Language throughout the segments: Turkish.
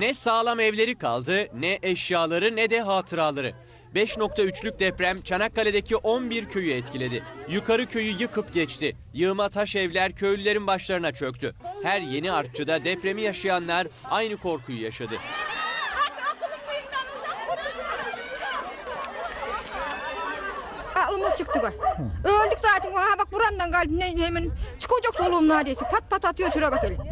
Ne sağlam evleri kaldı, ne eşyaları ne de hatıraları. 5.3'lük deprem Çanakkale'deki 11 köyü etkiledi. Yukarı köyü yıkıp geçti. Yığma taş evler köylülerin başlarına çöktü. Her yeni artçıda depremi yaşayanlar aynı korkuyu yaşadı. Aklımız çıktı bak. Öldük zaten. Ha bak buramdan kalbimden hemen çıkacak soluğum neredeyse. Pat pat atıyor şuraya bak hele.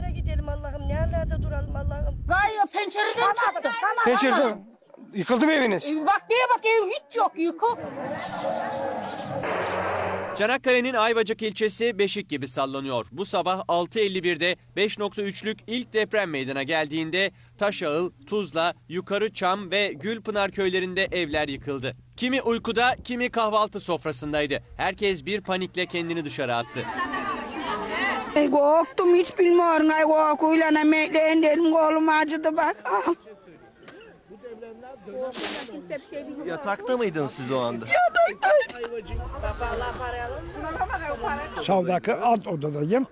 Pencereden çıktı. Pencerede yıkıldı mı eviniz? Bak diye bak ev hiç yok yıkık. Çanakkale'nin Ayvacık ilçesi Beşik gibi sallanıyor. Bu sabah 6.51'de 5.3'lük ilk deprem meydana geldiğinde Taşağıl, Tuzla, Yukarı Çam ve Gülpınar köylerinde evler yıkıldı. Kimi uykuda, kimi kahvaltı sofrasındaydı. Herkes bir panikle kendini dışarı attı. Ay korktum hiç bilmiyorum. Ay korkuyla emekleyin dedim kolum acıdı bak. Ah. Yatakta mıydınız siz o anda? Savdaki alt odadayım.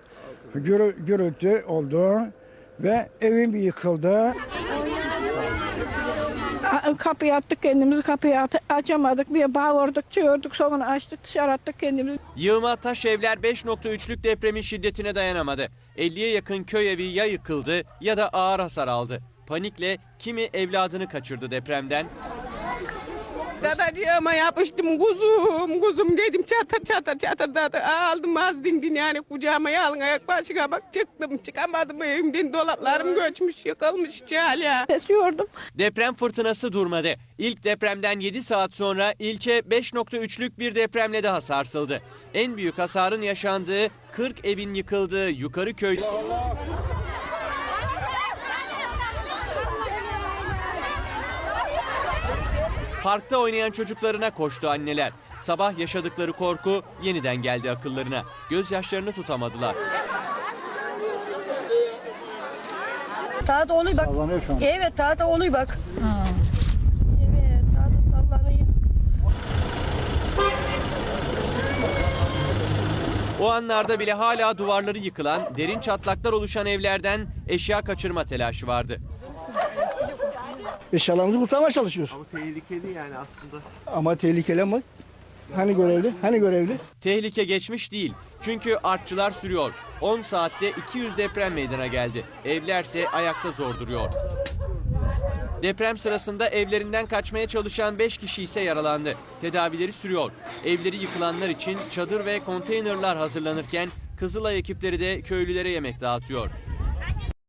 Gürü, gürültü oldu ve evim bir yıkıldı. Kapıyı attık kendimizi kapıyı at- açamadık. Bir bağırdık çığırdık sonra açtık dışarı attık kendimizi. Yığma taş evler 5.3'lük depremin şiddetine dayanamadı. 50'ye yakın köy evi ya yıkıldı ya da ağır hasar aldı. Panikle kimi evladını kaçırdı depremden, Dadacığıma yapıştım kuzum kuzum dedim çatır çatır çatır dadı aldım az dindin yani kucağıma yalın ayak başıma bak çıktım çıkamadım evimden dolaplarım göçmüş yıkılmış hala. Besiyordum. Deprem fırtınası durmadı. İlk depremden 7 saat sonra ilçe 5.3'lük bir depremle daha sarsıldı. En büyük hasarın yaşandığı 40 evin yıkıldığı yukarı köy Parkta oynayan çocuklarına koştu anneler. Sabah yaşadıkları korku yeniden geldi akıllarına. Gözyaşlarını tutamadılar. Tahta oluyor bak. Sallanıyor şu an. Evet tahta oluyor bak. Evet tahta sallanıyor. O anlarda bile hala duvarları yıkılan, derin çatlaklar oluşan evlerden eşya kaçırma telaşı vardı. Eşyalarımızı kurtarmaya çalışıyoruz. Ama tehlikeli yani aslında. Ama tehlikeli ama. Hani görevli? Hani görevli? Tehlike geçmiş değil. Çünkü artçılar sürüyor. 10 saatte 200 deprem meydana geldi. Evlerse ayakta zor duruyor. Deprem sırasında evlerinden kaçmaya çalışan 5 kişi ise yaralandı. Tedavileri sürüyor. Evleri yıkılanlar için çadır ve konteynerlar hazırlanırken Kızılay ekipleri de köylülere yemek dağıtıyor.